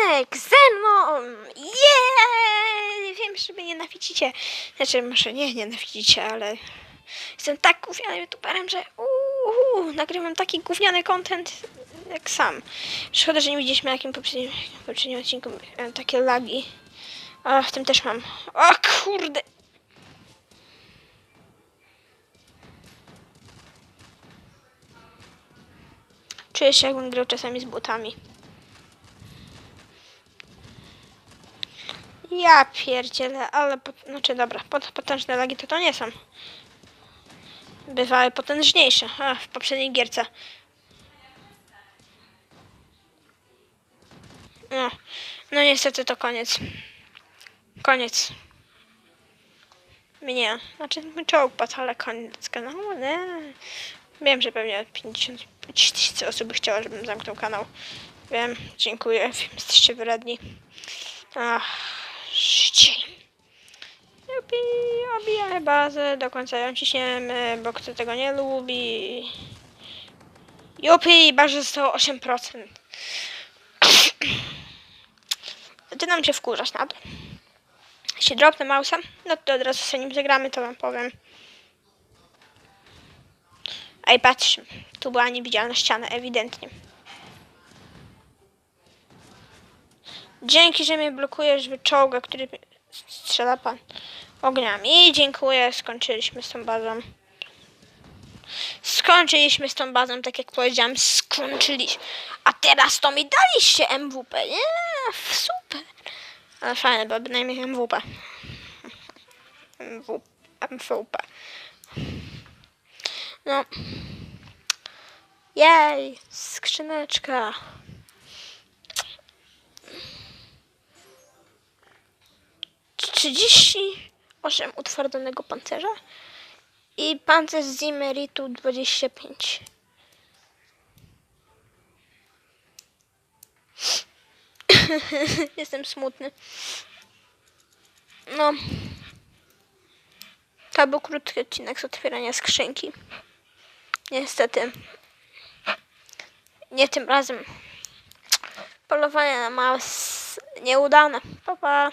odcinek ze! Jeee! Wiem, że mnie nienawidzicie. Znaczy, może nie nienawidzicie, ale jestem tak gównianym youtuberem, że uuu, nagrywam taki gówniany content jak sam. Szkoda, że nie widzieliśmy jakim poprzednim, poprzednim odcinku takie lagi. A w tym też mam. O kurde! Czuję się jakbym grał czasami z butami. Ja pierdzielę, ale... Po, znaczy dobra, pot, potężne lagi to to nie są. Bywały potężniejsze. A, w poprzedniej gierce. No, no niestety to koniec. Koniec. Mnie. Znaczy czołg padł, ale koniec kanału, nie. Wiem, że pewnie 50 tysięcy osób by chciała, żebym zamknął kanał. Wiem, dziękuję, jesteście wyradni. Ach, życie. Jupi, obijamy bazę, do końca ją ciśniemy, bo kto tego nie lubi. Jupi, bazie zostało 8%. Zaczynam się wkurzać na to. Jeśli dropnę mausa, no to od razu sobie nim zagramy, to wam powiem. Ej, patrz, tu była niewidzialna ściana, ewidentnie. Dzięki, że mnie blokujesz w czołga, który strzela pan ogniami. Dziękuję, skończyliśmy z tą bazą. Skończyliśmy z tą bazą, tak jak powiedziałam, skończyliśmy. A teraz to mi daliście MWP, nie? Super. Ale fajne, bo bynajmniej MWP. MW, MWP. No. Jej, skrzyneczka. Trzydzieści osiem utwardzonego pancerza i pancerz z Zimeritu 25. Jestem smutny. No. To był krótki odcinek z otwierania skrzynki. Niestety. Nie tym razem. Polowanie na mouse nieudane. Pa, pa.